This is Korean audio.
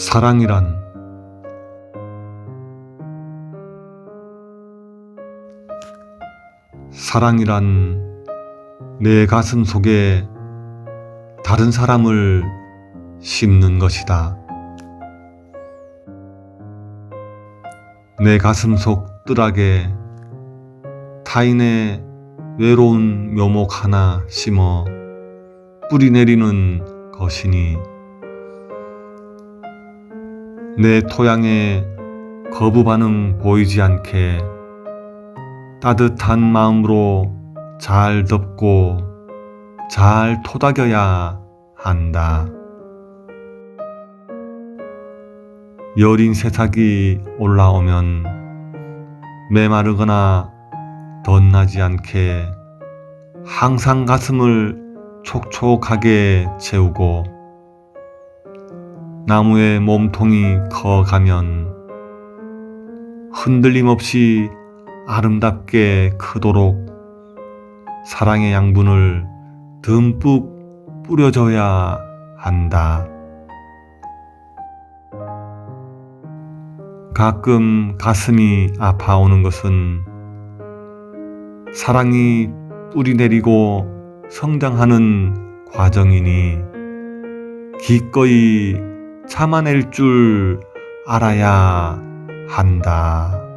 사랑이란 사랑이란 내 가슴 속에 다른 사람을 심는 것이다. 내 가슴 속 뜰하게 타인의 외로운 묘목 하나 심어 뿌리 내리는 것이니 내 토양에 거부 반응 보이지 않게 따뜻한 마음으로 잘 덮고 잘 토닥여야 한다. 여린 새싹이 올라오면 메마르거나 덧나지 않게 항상 가슴을 촉촉하게 채우고 나무의 몸통이 커가면 흔들림 없이 아름답게 크도록 사랑의 양분을 듬뿍 뿌려줘야 한다. 가끔 가슴이 아파오는 것은 사랑이 뿌리 내리고 성장하는 과정이니 기꺼이 참아낼 줄 알아야 한다.